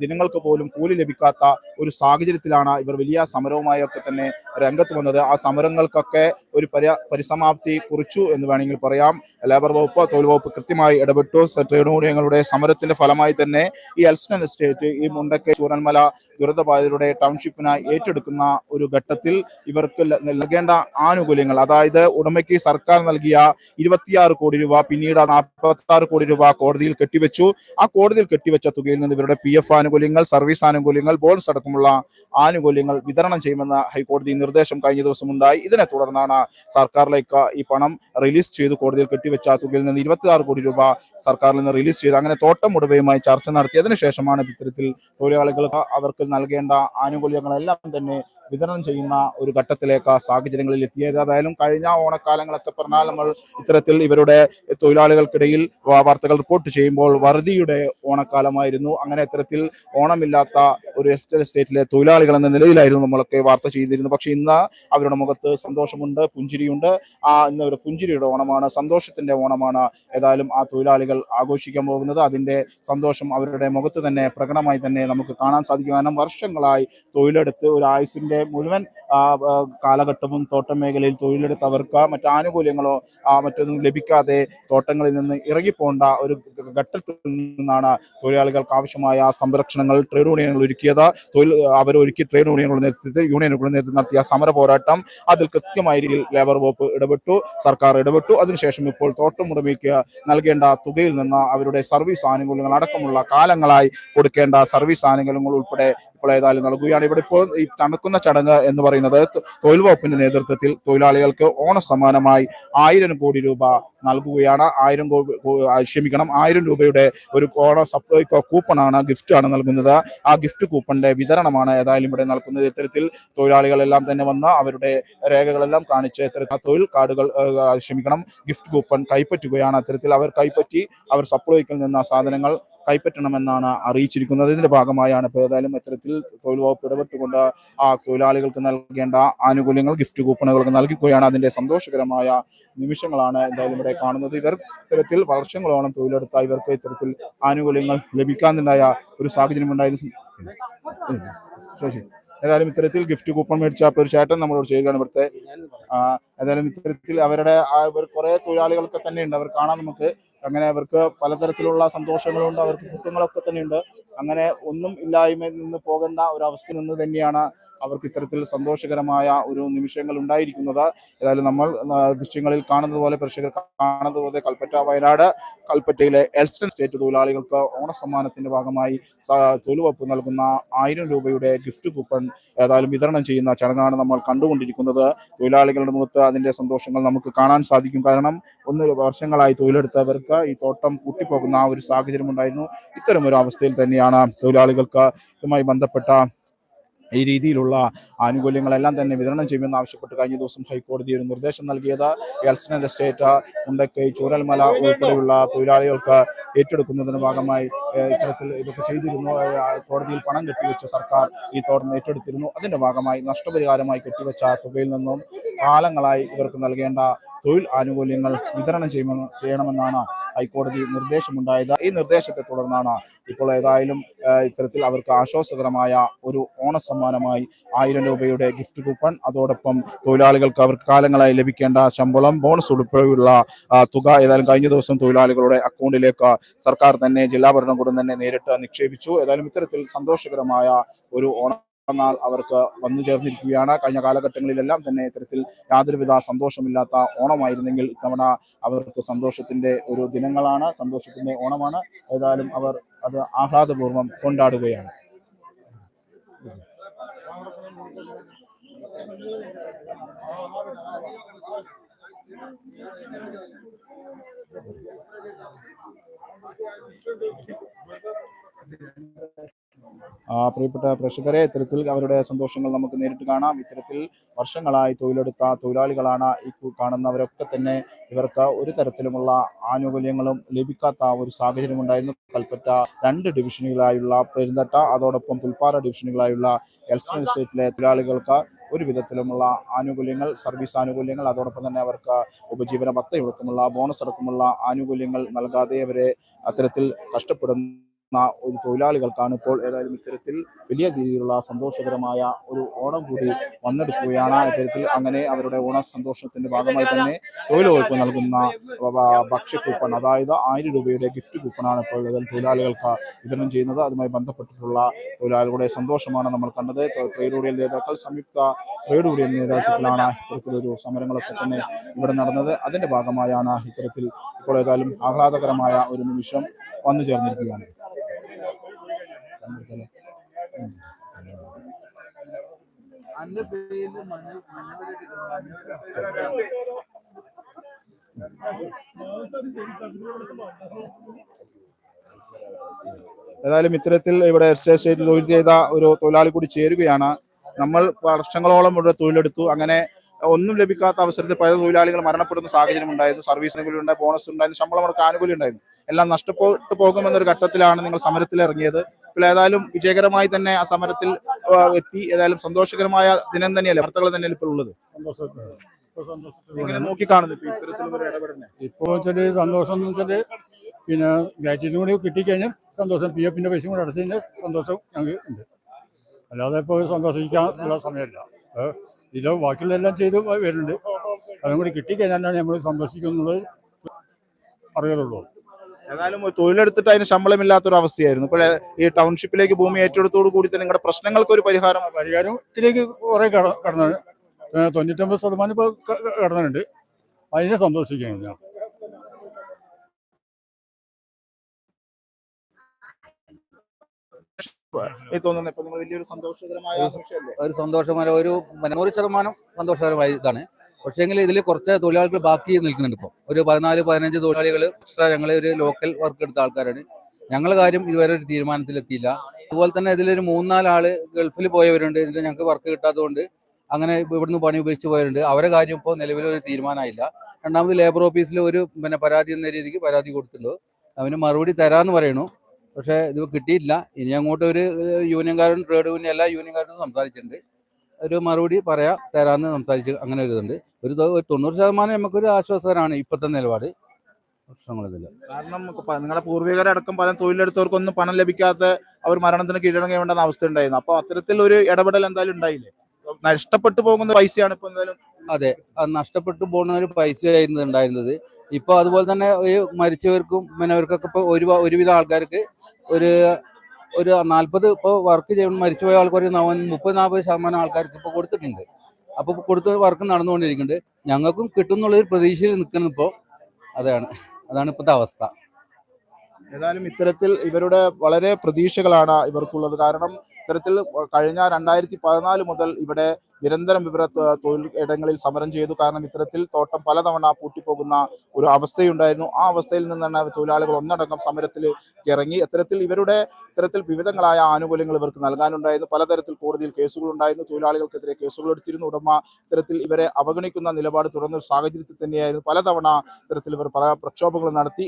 ദിനങ്ങൾക്ക് പോലും കൂലി ലഭിക്കാത്ത ഒരു സാഹചര്യത്തിലാണ് ഇവർ വലിയ സമരവുമായി ഒക്കെ തന്നെ രംഗത്ത് വന്നത്. ആ സമരങ്ങൾക്കൊക്കെ ഒരു പരി പരിസമാപ്തി കുറിച്ചു എന്ന് വേണമെങ്കിൽ പറയാം. ലേബർ വകുപ്പ് തൊഴിൽ വകുപ്പ് കൃത്യമായി ഇടപെട്ടു. ട്രേഡ് യൂണിയനുകളുടെ സമരത്തിന്റെ ഫലമായി തന്നെ ഈ എൽസ്റ്റൺ എസ്റ്റേറ്റ് ഈ മുണ്ടക്കെ ചൂരന്മല ദുരിതബാധിതരുടെ ടൗൺഷിപ്പിനായി ഏറ്റെടുക്കുന്ന ഒരു ഘട്ടത്തിൽ ഇവർക്ക് നൽകേണ്ട ആനുകൂല്യങ്ങൾ അതായത് ഉടമയ്ക്ക് സർക്കാർ നൽകിയ ഇരുപത്തിയാറ് കോടി രൂപ പിന്നീട് നാൽപ്പത്തി കോടി രൂപ കോടതിയിൽ കെട്ടിവെച്ചു. ആ കോടതിയിൽ കെട്ടിവെച്ച തുകയിൽ നിന്ന് ഇവരുടെ പി എഫ് ആനുകൂല്യങ്ങൾ സർവീസ് ആനുകൂല്യങ്ങൾ ബോൺസ് അടക്കമുള്ള ആനുകൂല്യങ്ങൾ വിതരണം ചെയ്യുമെന്ന ഹൈക്കോടതി നിർദ്ദേശം കഴിഞ്ഞ ദിവസം ഉണ്ടായി. ഇതിനെ തുടർന്നാണ് സർക്കാരിലേക്ക് ഈ പണം റിലീസ് ചെയ്ത് കോടതിയിൽ കെട്ടിവെച്ച തുകയിൽ നിന്ന് ഇരുപത്തി ആറ് കോടി രൂപ സർക്കാരിൽ നിന്ന് റിലീസ് ചെയ്ത് അങ്ങനെ തോട്ടം ഉടമയുമായി ചർച്ച നടത്തിയതിനു ശേഷമാണ് ഇത്തരത്തിൽ തൊഴിലാളികൾക്ക് അവർക്ക് നൽകേണ്ട ആനുകൂല്യങ്ങളെല്ലാം തന്നെ വിതരണം ചെയ്യുന്ന ഒരു ഘട്ടത്തിലേക്ക് സാഹചര്യങ്ങളിൽ എത്തിയത്. ഏതായാലും കഴിഞ്ഞ ഓണക്കാലങ്ങളൊക്കെ പറഞ്ഞാൽ നമ്മൾ ഇത്തരത്തിൽ ഇവരുടെ തൊഴിലാളികൾക്കിടയിൽ വാർത്തകൾ റിപ്പോർട്ട് ചെയ്യുമ്പോൾ വറുതിയുടെ ഓണക്കാലമായിരുന്നു. അങ്ങനെ ഇത്തരത്തിൽ ഓണമില്ലാത്ത ഒരു എസ്റ്റേറ്റ് സ്റ്റേറ്റിലെ തൊഴിലാളികൾ എന്ന നിലയിലായിരുന്നു നമ്മളൊക്കെ വാർത്ത ചെയ്തിരുന്നത്. പക്ഷെ ഇന്ന് അവരുടെ മുഖത്ത് സന്തോഷമുണ്ട് പുഞ്ചിരിയുണ്ട്. ആ ഇന്ന് ഒരു പുഞ്ചിരിയുടെ ഓണമാണ് സന്തോഷത്തിന്റെ ഓണമാണ് ഏതായാലും ആ തൊഴിലാളികൾ ആഘോഷിക്കാൻ പോകുന്നത്. അതിന്റെ സന്തോഷം അവരുടെ മുഖത്ത് തന്നെ പ്രകടമായി തന്നെ നമുക്ക് കാണാൻ സാധിക്കും. കാരണം വർഷങ്ങളായി തൊഴിലെടുത്ത് ഒരു ആയുസിന്റെ മുഴുവൻ കാലഘട്ടവും തോട്ടം മേഖലയിൽ തൊഴിലെടുത്തവർക്ക് മറ്റാനുകൂല്യങ്ങളോ മറ്റൊന്നും ലഭിക്കാതെ തോട്ടങ്ങളിൽ നിന്ന് ഇറങ്ങിപ്പോണ്ട ഒരു ഘട്ടത്തിൽ നിന്നാണ് തൊഴിലാളികൾക്ക് ആവശ്യമായ സംരക്ഷണങ്ങൾ ട്രേഡ് യൂണിയനുകൾ ഒരുക്കിയത്. തൊഴിൽ അവരൊരുക്കി ട്രേഡ് യൂണിയനുകളുടെ നേതൃത്വത്തിൽ യൂണിയനുകളുടെ നേതൃത്വം നടത്തിയ സമര പോരാട്ടം അതിൽ കൃത്യമായ രീതിയിൽ ലേബർ വകുപ്പ് ഇടപെട്ടു സർക്കാർ ഇടപെട്ടു. അതിനുശേഷം ഇപ്പോൾ തോട്ടം ഉടമയ്ക്ക് നൽകേണ്ട തുകയിൽ നിന്ന് അവരുടെ സർവീസ് ആനുകൂല്യങ്ങൾ അടക്കമുള്ള കാലങ്ങളായി കൊടുക്കേണ്ട സർവീസ് ആനുകൂല്യങ്ങൾ ഉൾപ്പെടെ ഇപ്പോൾ ഏതായാലും നൽകുകയാണ്. ഇവിടെ ഇപ്പോൾ ഈ തണുക്കുന്ന ചടങ്ങ് എന്ന് പറയുന്നത് തൊഴിൽ വകുപ്പിന്റെ നേതൃത്വത്തിൽ തൊഴിലാളികൾക്ക് ഓണസമ്മാനമായി ആയിരം കോടി രൂപ നൽകുകയാണ്. ആയിരം ക്ഷമിക്കണം ആയിരം രൂപയുടെ ഒരു ഓണ സപ്ലൈ കൂപ്പണാണ് ആണ് നൽകുന്നത്. ആ ഗിഫ്റ്റ് കൂപ്പണിന്റെ വിതരണമാണ് ഏതായാലും ഇവിടെ നൽകുന്നത്. ഇത്തരത്തിൽ തൊഴിലാളികളെല്ലാം തന്നെ വന്ന് അവരുടെ രേഖകളെല്ലാം കാണിച്ച് ഇത്തരത്തിൽ തൊഴിൽ കാർഡുകൾ ക്ഷമിക്കണം ഗിഫ്റ്റ് കൂപ്പൺ കൈപ്പറ്റുകയാണ്. അത്തരത്തിൽ അവർ കൈപ്പറ്റി അവർ സപ്ലൈക്കിൽ നിന്ന് സാധനങ്ങൾ കൈപ്പറ്റണമെന്നാണ് അറിയിച്ചിരിക്കുന്നത്. ഇതിന്റെ ഭാഗമായാണ് ഇപ്പോൾ ഏതായാലും ഇത്തരത്തിൽ തൊഴിൽ വകുപ്പ് ഇടപെട്ടുകൊണ്ട് ആ തൊഴിലാളികൾക്ക് നൽകേണ്ട ആനുകൂല്യങ്ങൾ ഗിഫ്റ്റ് കൂപ്പണുകൾക്ക് നൽകിക്കുകയാണ്. അതിന്റെ സന്തോഷകരമായ നിമിഷങ്ങളാണ് എന്തായാലും ഇവിടെ കാണുന്നത്. ഇവർ ഇത്തരത്തിൽ വർഷങ്ങളോളം തൊഴിലെടുത്ത ഇവർക്ക് ഇത്തരത്തിൽ ആനുകൂല്യങ്ങൾ ലഭിക്കാനുണ്ടായ ഒരു സാഹചര്യം ഉണ്ടായിരുന്നു. ശരി. ഏതായാലും ഇത്തരത്തിൽ ഗിഫ്റ്റ് കൂപ്പൺ മേടിച്ച ഒരു ചേട്ടൻ നമ്മളോട് ചെയ്യുകയാണ് ഇവിടുത്തെ. ഏതായാലും ഇത്തരത്തിൽ അവരുടെ കുറെ തൊഴിലാളികളൊക്കെ തന്നെ ഉണ്ട്. അവർ കാണാൻ നമുക്ക് അങ്ങനെ അവർക്ക് പലതരത്തിലുള്ള സന്തോഷങ്ങളുണ്ട് അവർക്ക് കുറ്റങ്ങളൊക്കെ തന്നെയുണ്ട്. അങ്ങനെ ഒന്നും ഇല്ലായ്മയിൽ നിന്ന് പോകേണ്ട ഒരു നിന്ന് തന്നെയാണ് അവർക്ക് ഇത്തരത്തിൽ സന്തോഷകരമായ ഒരു നിമിഷങ്ങൾ ഉണ്ടായിരിക്കുന്നത്. ഏതായാലും നമ്മൾ ദൃശ്യങ്ങളിൽ കാണുന്നത് പോലെ പ്രേക്ഷകർ കാണുന്നത് പോലെ കൽപ്പറ്റ വയനാട് കൽപ്പറ്റയിലെ എൽസ്റ്റൺ സ്റ്റേറ്റ് തൊഴിലാളികൾക്ക് ഓണസമ്മാനത്തിന്റെ ഭാഗമായി തൊഴിലുവപ്പ് നൽകുന്ന ആയിരം രൂപയുടെ ഗിഫ്റ്റ് കൂപ്പൺ ഏതായാലും വിതരണം ചെയ്യുന്ന ചടങ്ങാണ് നമ്മൾ കണ്ടുകൊണ്ടിരിക്കുന്നത്. തൊഴിലാളികളുടെ മുഖത്ത് അതിന്റെ സന്തോഷങ്ങൾ നമുക്ക് കാണാൻ സാധിക്കും. കാരണം ഒന്ന് വർഷങ്ങളായി തൊഴിലെടുത്തവർക്ക് ഈ തോട്ടം കൂട്ടിപ്പോകുന്ന ആ ഒരു സാഹചര്യം ഉണ്ടായിരുന്നു. ഇത്തരം ഒരു അവസ്ഥയിൽ തന്നെയാണ് തൊഴിലാളികൾക്ക് ഇതുമായി ബന്ധപ്പെട്ട ഈ രീതിയിലുള്ള ആനുകൂല്യങ്ങളെല്ലാം തന്നെ വിതരണം ചെയ്യുമെന്ന് ആവശ്യപ്പെട്ട് കഴിഞ്ഞ ദിവസം ഹൈക്കോടതി ഒരു നിർദ്ദേശം നൽകിയത്. എൽസൺ എസ്റ്റേറ്റ് മുണ്ടക്കൈ ചൂരൽമല ഉൾപ്പെടെയുള്ള തൊഴിലാളികൾക്ക് ഏറ്റെടുക്കുന്നതിന് ഭാഗമായി ഇത്തരത്തിൽ ഇതൊക്കെ ചെയ്തിരുന്നു. കോടതിയിൽ പണം കെട്ടിവെച്ച് സർക്കാർ ഈ തോട്ടം ഏറ്റെടുത്തിരുന്നു. അതിന്റെ ഭാഗമായി നഷ്ടപരിഹാരമായി കെട്ടിവെച്ച തുകയിൽ നിന്നും കാലങ്ങളായി ഇവർക്ക് നൽകേണ്ട തൊഴിൽ ആനുകൂല്യങ്ങൾ വിതരണം ചെയ്യുമെന്ന് ചെയ്യണമെന്നാണ് ഹൈക്കോടതി നിർദ്ദേശമുണ്ടായത്. ഈ നിർദ്ദേശത്തെ തുടർന്നാണ് ഇപ്പോൾ ഏതായാലും ഇത്തരത്തിൽ അവർക്ക് ആശ്വാസകരമായ ഒരു ഓണസമ്മാനമായി ആയിരം രൂപയുടെ ഗിഫ്റ്റ് കൂപ്പൺ. അതോടൊപ്പം തൊഴിലാളികൾക്ക് അവർക്ക് കാലങ്ങളായി ലഭിക്കേണ്ട ശമ്പളം ബോണസ് ഉൾപ്പെടെയുള്ള തുക ഏതായാലും കഴിഞ്ഞ ദിവസം തൊഴിലാളികളുടെ അക്കൗണ്ടിലേക്ക് സർക്കാർ തന്നെ ജില്ലാ ഭരണകൂടം തന്നെ നേരിട്ട് നിക്ഷേപിച്ചു. ഏതായാലും ഇത്തരത്തിൽ സന്തോഷകരമായ ഒരു ഓണ നാൾ അവർക്ക് വന്നു ചേർന്നിരിക്കുകയാണ്. കഴിഞ്ഞ കാലഘട്ടങ്ങളിലെല്ലാം തന്നെ ഇത്തരത്തിൽ യാതൊരുവിധ സന്തോഷമില്ലാത്ത ഓണമായിരുന്നെങ്കിൽ ഇത്തവണ അവർക്ക് സന്തോഷത്തിന്റെ ഒരു ദിനങ്ങളാണ് സന്തോഷത്തിന്റെ ഓണമാണ്. ഏതായാലും അവർ അത് ആഹ്ലാദപൂർവം കൊണ്ടാടുകയാണ്. പ്രിയപ്പെട്ട പ്രേക്ഷകരെ ഇത്തരത്തിൽ അവരുടെ സന്തോഷങ്ങൾ നമുക്ക് നേരിട്ട് കാണാം. ഇത്തരത്തിൽ വർഷങ്ങളായി തൊഴിലെടുത്ത തൊഴിലാളികളാണ് ഈ കാണുന്നവരൊക്കെ തന്നെ ഇവർക്ക് ഒരു തരത്തിലുമുള്ള ആനുകൂല്യങ്ങളും ലഭിക്കാത്ത ഒരു സാഹചര്യം ഉണ്ടായിരുന്നു. കൽപ്പറ്റ രണ്ട് ഡിവിഷനുകളായുള്ള പെരുന്തട്ട അതോടൊപ്പം പുൽപ്പാറ ഡിവിഷനുകളായുള്ള എൽസ് സ്റ്റേറ്റിലെ തൊഴിലാളികൾക്ക് ഒരു വിധത്തിലുമുള്ള ആനുകൂല്യങ്ങൾ സർവീസ് ആനുകൂല്യങ്ങൾ അതോടൊപ്പം തന്നെ അവർക്ക് ഉപജീവന ഭത്തയടക്കമുള്ള ബോണസ് അടക്കമുള്ള ആനുകൂല്യങ്ങൾ നൽകാതെ അവരെ അത്തരത്തിൽ കഷ്ടപ്പെടുന്ന. ഒരു തൊഴിലാളികൾക്കാണ് ഇപ്പോൾ ഏതായാലും ഇത്തരത്തിൽ വലിയ രീതിയിലുള്ള സന്തോഷകരമായ ഒരു ഓണം കൂടി വന്നെടുക്കുകയാണ്. ഇത്തരത്തിൽ അങ്ങനെ അവരുടെ ഓണ സന്തോഷത്തിന്റെ ഭാഗമായി തന്നെ തൊഴിലുറപ്പ് നൽകുന്ന ഭക്ഷ്യ കൂപ്പൺ അതായത് ആയിരം രൂപയുടെ ഗിഫ്റ്റ് കൂപ്പണാണ് ഇപ്പോൾ തൊഴിലാളികൾക്ക് വിതരണം ചെയ്യുന്നത്. അതുമായി ബന്ധപ്പെട്ടിട്ടുള്ള തൊഴിലാളികളുടെ സന്തോഷമാണ് നമ്മൾ കണ്ടത്. ട്രേഡ് യൂണിയൻ നേതാക്കൾ സംയുക്ത ട്രേഡ് യൂണിയൻ നേതൃത്വത്തിലാണ് ഇത്തരത്തിലൊരു സമരങ്ങളൊക്കെ തന്നെ ഇവിടെ നടന്നത്. അതിന്റെ ഭാഗമായാണ് ഇത്തരത്തിൽ ഇപ്പോൾ ഏതായാലും ആഹ്ലാദകരമായ ഒരു നിമിഷം വന്നു ചേർന്നിരിക്കുകയാണ് ഏതായാലും ഇത്തരത്തിൽ ഇവിടെ എസ്റ്റേറ്റ് സ്റ്റേറ്റ് തൊഴിൽ ചെയ്ത ഒരു തൊഴിലാളി കൂടി ചേരുകയാണ്. നമ്മൾ വർഷങ്ങളോളം ഇവിടെ തൊഴിലെടുത്തു. അങ്ങനെ ഒന്നും ലഭിക്കാത്ത അവസരത്തിൽ പല തൊഴിലാളികൾ മരണപ്പെടുന്ന സാഹചര്യം ഉണ്ടായിരുന്നു. സർവീസ് ആനുകൂല്യം ഉണ്ടായി ബോണസ് ഉണ്ടായിരുന്നു ശമ്പളം അവർക്ക് ആനുകൂല്യം ഉണ്ടായിരുന്നു. എല്ലാം നഷ്ടപ്പെട്ടു പോകുമെന്നൊരു ഘട്ടത്തിലാണ് നിങ്ങൾ സമരത്തിൽ ഇറങ്ങിയത് ഏതായാലും വിജയകരമായി തന്നെ ആ സമരത്തിൽ എത്തി. ഏതായാലും സന്തോഷകരമായ ദിനം തന്നെയല്ലേ? വാർത്തകൾ തന്നെയല്ലേ ഇപ്പോൾ ഉള്ളത്? ഇപ്പൊ ഇത്തരത്തിലുള്ള വെച്ചാൽ സന്തോഷം എന്ന് വെച്ചാൽ പിന്നെ ഗ്രാറ്റിറ്റ്യൂഡ് കൂടി കിട്ടിക്കഴിഞ്ഞാൽ സന്തോഷം. പി എഫിന്റെ പൈസ കൂടി അടച്ചു കഴിഞ്ഞാൽ സന്തോഷം ഞങ്ങൾക്ക് ഉണ്ട്. അല്ലാതെ ഇപ്പോൾ സന്തോഷിക്കാനുള്ള സമയമല്ല. ഇത് ഇത് ബാക്കിയുള്ളതെല്ലാം ചെയ്ത് വരുന്നുണ്ട്. അതും കൂടി കിട്ടിക്കഴിഞ്ഞാലാണ് നമ്മൾ സന്തോഷിക്കുന്നുള്ളത് അറിയാറുള്ളൂ ഏതായാലും ഒരു തൊഴിലെടുത്തിട്ട് അതിന് ശമ്പളമില്ലാത്തൊരു അവസ്ഥയായിരുന്നു ഇപ്പോൾ ഈ ടൗൺഷിപ്പിലേക്ക് ഭൂമി ഏറ്റെടുത്തോടു കൂടി തന്നെ നിങ്ങളുടെ പ്രശ്നങ്ങൾക്ക് ഒരു പരിഹാരം പരിഹാരത്തിലേക്ക് കുറെ കട- കടന്നു. തൊണ്ണൂറ്റമ്പത് ശതമാനം ഇപ്പോൾ കടന്നിട്ടുണ്ട്. അതിനെ സന്തോഷിക്കുകയാണ് ഞാൻ. വലിയൊരു സന്തോഷകരമായ ഒരു സന്തോഷമായ ഒരു നൂറ് ശതമാനം സന്തോഷകരമായ ഇതാണ്. പക്ഷേങ്കിൽ ഇതിൽ കുറച്ച് തൊഴിലാളികൾ ബാക്കി നിൽക്കുന്നുണ്ട് ഇപ്പോൾ ഒരു പതിനാല് പതിനഞ്ച് തൊഴിലാളികൾ എക്സ്ട്രാ ഞങ്ങളെ ഒരു ലോക്കൽ വർക്ക് എടുത്ത ആൾക്കാരാണ്. ഞങ്ങൾ കാര്യം ഇതുവരെ ഒരു തീരുമാനത്തിലെത്തിയില്ല. അതുപോലെ തന്നെ ഇതിലൊരു മൂന്നാൽ ആൾ ഗൾഫിൽ പോയവരുണ്ട്. ഇതിൽ ഞങ്ങൾക്ക് വർക്ക് കിട്ടാത്തതുകൊണ്ട് അങ്ങനെ ഇവിടുന്ന് പണി ഉപയോഗിച്ച് പോയവരുണ്ട്. അവരെ കാര്യം ഇപ്പോൾ നിലവിൽ ഒരു തീരുമാനമായില്ല. രണ്ടാമത് ലേബർ ഓഫീസിൽ ഒരു പിന്നെ പരാതി എന്ന രീതിക്ക് പരാതി കൊടുത്തിട്ടുണ്ട്. അവന് മറുപടി തരാമെന്ന് പറയണു. പക്ഷേ ഇത് കിട്ടിയിട്ടില്ല. ഇനി അങ്ങോട്ട് ഒരു യൂണിയൻകാരും ട്രേഡ് യൂണിയൻ എല്ലാ യൂണിയൻകാരും സംസാരിച്ചിട്ടുണ്ട്. ഒരു മറുപടി പറയാ തരാമെന്ന് സംസാരിച്ച് അങ്ങനെ ഒരു ഇതുണ്ട്. ഒരു ഒരു തൊണ്ണൂറ് ശതമാനം നമുക്കൊരു ആശ്വാസകരമാണ് ഇപ്പോഴത്തെ നിലപാട്. പ്രശ്നങ്ങളൊന്നുമില്ല കാരണം ഇപ്പൊ നിങ്ങളുടെ പൂർവികരടക്കം പല തൊഴിലെടുത്തവർക്കൊന്നും പണം ലഭിക്കാത്ത അവർ മരണത്തിന് കീഴടങ്ങേണ്ട അവസ്ഥ ഉണ്ടായിരുന്നു അപ്പൊ അത്തരത്തിൽ ഒരു ഇടപെടൽ എന്തായാലും ഉണ്ടായില്ലേ? നഷ്ടപ്പെട്ടു പോകുന്ന പൈസയാണ് ഇപ്പൊ എന്തായാലും അതെ അത് നഷ്ടപ്പെട്ടു പോകുന്ന ഒരു പൈസയായിരുന്നു ഉണ്ടായിരുന്നത്. ഇപ്പോൾ അതുപോലെ തന്നെ ഈ മരിച്ചവർക്കും പിന്നെ അവർക്കൊക്കെ ഇപ്പോൾ ഒരു ഒരുവിധം ആൾക്കാർക്ക് ഒരു ഒരു നാൽപ്പത് ഇപ്പോൾ വർക്ക് ചെയ്യുന്ന മരിച്ചുപോയ ആൾക്കാർ മുപ്പത് നാൽപ്പത് ശതമാനം ആൾക്കാർക്ക് ഇപ്പോൾ കൊടുത്തിട്ടുണ്ട്. അപ്പോൾ കൊടുത്ത വർക്ക് നടന്നുകൊണ്ടിരിക്കുന്നുണ്ട്. ഞങ്ങൾക്കും കിട്ടും എന്നുള്ളൊരു പ്രതീക്ഷയിൽ നിൽക്കുന്നു ഇപ്പോൾ അതാണ്. അതാണ് ഇപ്പോഴത്തെ അവസ്ഥ. ഏതായാലും ഇത്തരത്തിൽ ഇവരുടെ വളരെ പ്രതീക്ഷകളാണ് ഇവർക്കുള്ളത്. കാരണം ഇത്തരത്തിൽ കഴിഞ്ഞ രണ്ടായിരത്തി പതിനാല് മുതൽ ഇവിടെ നിരന്തരം വിവര തൊഴിൽ ഇടങ്ങളിൽ സമരം ചെയ്തു. കാരണം ഇത്തരത്തിൽ തോട്ടം പലതവണ പൂട്ടിപ്പോകുന്ന ഒരു അവസ്ഥയുണ്ടായിരുന്നു. ആ അവസ്ഥയിൽ നിന്നാണ് തൊഴിലാളികൾ ഒന്നടങ്കം സമരത്തിൽ ഇറങ്ങി. ഇത്തരത്തിൽ ഇവരുടെ ഇത്തരത്തിൽ വിവിധങ്ങളായ ആനുകൂല്യങ്ങൾ ഇവർക്ക് നൽകാനുണ്ടായിരുന്നു. പലതരത്തിൽ കോടതിയിൽ കേസുകൾ ഉണ്ടായിരുന്നു. തൊഴിലാളികൾക്കെതിരെ കേസുകൾ എടുത്തിരുന്നു. ഉടമ ഇത്തരത്തിൽ ഇവരെ അവഗണിക്കുന്ന നിലപാട് തുടർന്ന ഒരു സാഹചര്യത്തിൽ തന്നെയായിരുന്നു. പലതവണ ഇത്തരത്തിൽ ഇവർ പല പ്രക്ഷോഭങ്ങൾ നടത്തി.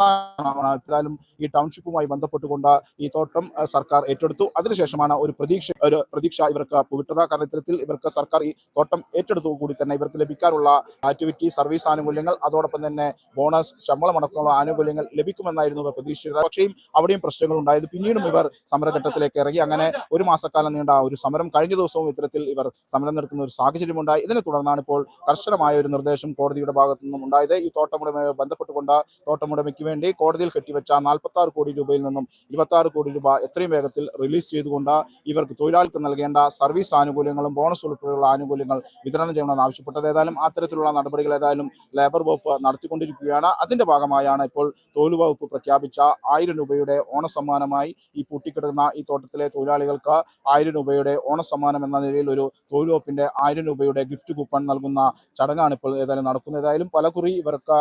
അവസാനമാണ് ഈ ടൗൺഷിപ്പുമായി ബന്ധപ്പെട്ടുകൊണ്ട് ഈ തോട്ടം സർക്കാർ ഏറ്റെടുത്തു. അതിനുശേഷമാണ് ഒരു പ്രതീക്ഷ ഒരു പ്രതീക്ഷ ഇവർക്ക് വിട്ടത് കാരണം ഇത്തരത്തിൽ ഇവർക്ക് സർക്കാർ ഈ തോട്ടം ഏറ്റെടുത്തു കൂടി തന്നെ ഇവർക്ക് ലഭിക്കാനുള്ള ആക്ടിവിറ്റി സർവീസ് ആനുകൂല്യങ്ങൾ അതോടൊപ്പം തന്നെ ബോണസ് ശമ്പളം അടക്കമുള്ള ആനുകൂല്യങ്ങൾ ലഭിക്കുമെന്നായിരുന്നു പ്രതീക്ഷിച്ചത് പക്ഷേയും അവിടെയും പ്രശ്നങ്ങൾ ഉണ്ടായത് പിന്നീടും ഇവർ സമരഘട്ടത്തിലേക്ക് ഇറങ്ങി. അങ്ങനെ ഒരു മാസക്കാലം നീണ്ട ഒരു സമരം കഴിഞ്ഞ ദിവസവും ഇത്തരത്തിൽ ഇവർ സമരം നടത്തുന്ന ഒരു സാഹചര്യമുണ്ടായി. ഇതിനെ തുടർന്നാണ് ഇപ്പോൾ കർശനമായ ഒരു നിർദ്ദേശം കോടതിയുടെ ഭാഗത്തു നിന്നും ഉണ്ടായത്. ഈ തോട്ടമുടമയെ ബന്ധപ്പെട്ടുകൊണ്ട് തോട്ടമുടമയ്ക്ക് വേണ്ടി കോടതിയിൽ കെട്ടിവെച്ച നാൽപ്പത്തി ആറ് കോടി രൂപയിൽ നിന്നും ഇരുപത്തി ആറ് കോടി രൂപ എത്രയും വേഗത്തിൽ റിലീസ് ചെയ്തുകൊണ്ട് ഇവർക്ക് തൊഴിലാളികൾക്ക് നൽകേണ്ട സർവീസ് ആനുകൂല്യങ്ങളും ബോണസ് ഉൾപ്പെടെയുള്ള ആനുകൂല്യങ്ങൾ വിതരണം ചെയ്യണമെന്ന് ആവശ്യപ്പെട്ടത്. ഏതായാലും അത്തരത്തിലുള്ള നടപടികൾ ഏതായാലും ലേബർ വകുപ്പ് നടത്തിക്കൊണ്ടിരിക്കുകയാണ്. അതിന്റെ ഭാഗമായാണ് ഇപ്പോൾ തൊഴിൽ വകുപ്പ് പ്രഖ്യാപിച്ച ആയിരം രൂപയുടെ ഓണസമ്മാനമായി ഈ പൂട്ടിക്കിടക്കുന്ന ഈ തോട്ടത്തിലെ തൊഴിലാളികൾക്ക് ആയിരം രൂപയുടെ ഓണസമ്മാനം എന്ന നിലയിൽ ഒരു തൊഴിൽ വകുപ്പിന്റെ ആയിരം രൂപയുടെ ഗിഫ്റ്റ് കൂപ്പൺ നൽകുന്ന ചടങ്ങാണ് ഇപ്പോൾ ഏതായാലും നടക്കുന്നത്. ഏതായാലും പലകുറി ഇവർക്ക്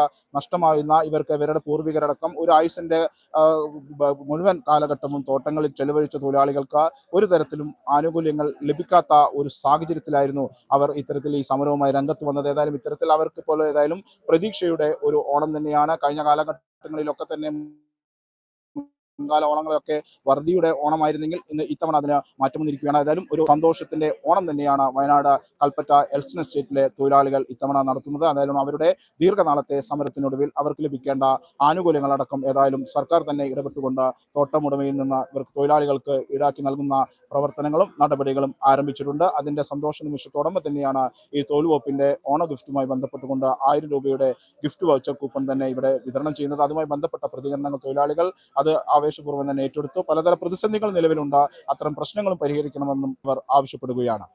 നഷ്ടമാകുന്ന ഇവർക്ക് ഇവരുടെ പൂർവികരടക്കം ഒരു ആയുസിന്റെ മുഴുവൻ കാലഘട്ടവും തോട്ടങ്ങളിൽ ചെലവഴിച്ച തൊഴിലാളികൾക്ക് ഒരു തരത്തിലും ആനുകൂല്യങ്ങൾ ലഭിക്കാത്ത ഒരു സാഹചര്യത്തിലായിരുന്നു അവർ ഇത്തരത്തിൽ ഈ സമരവുമായി രംഗത്ത് വന്നത്. ഏതായാലും ഇത്തരത്തിൽ അവർക്ക് ഇപ്പോൾ ഏതായാലും പ്രതീക്ഷയുടെ ഒരു ഓണം തന്നെയാണ്. കഴിഞ്ഞ കാലഘട്ടങ്ങളിലൊക്കെ തന്നെ മുൻകാല ഓണങ്ങളൊക്കെ വറുതിയുടെ ഓണമായിരുന്നെങ്കിൽ ഇന്ന് ഇത്തവണ അതിന് മാറ്റം വന്നിരിക്കുകയാണ്. ഏതായാലും ഒരു സന്തോഷത്തിന്റെ ഓണം തന്നെയാണ് വയനാട് കൽപ്പറ്റ എൽസൺ എസ്റ്റേറ്റിലെ തൊഴിലാളികൾ ഇത്തവണ നടത്തുന്നത്. ഏതായാലും അവരുടെ ദീർഘനാളത്തെ സമരത്തിനൊടുവിൽ അവർക്ക് ലഭിക്കേണ്ട ആനുകൂല്യങ്ങളടക്കം ഏതായാലും സർക്കാർ തന്നെ ഇടപെട്ടുകൊണ്ട് തോട്ടമുടമയിൽ നിന്ന് ഇവർക്ക് തൊഴിലാളികൾക്ക് ഈടാക്കി നൽകുന്ന പ്രവർത്തനങ്ങളും നടപടികളും ആരംഭിച്ചിട്ടുണ്ട്. അതിന്റെ സന്തോഷ നിമിഷത്തോടൊപ്പം തന്നെയാണ് ഈ തൊഴിൽ ഓണ ഗിഫ്റ്റുമായി ബന്ധപ്പെട്ടുകൊണ്ട് ആയിരം രൂപയുടെ ഗിഫ്റ്റ് വൗച്ചർ കൂപ്പൺ തന്നെ ഇവിടെ വിതരണം ചെയ്യുന്നത്. അതുമായി ബന്ധപ്പെട്ട പ്രതികരണങ്ങൾ തൊഴിലാളികൾ അത് ആവേശപൂർവം തന്നെ ഏറ്റെടുത്തു. പലതര പ്രതിസന്ധികൾ നിലവിലുണ്ട്. അത്തരം പ്രശ്നങ്ങളും പരിഹരിക്കണമെന്നും അവർ ആവശ്യപ്പെടുകയാണ്.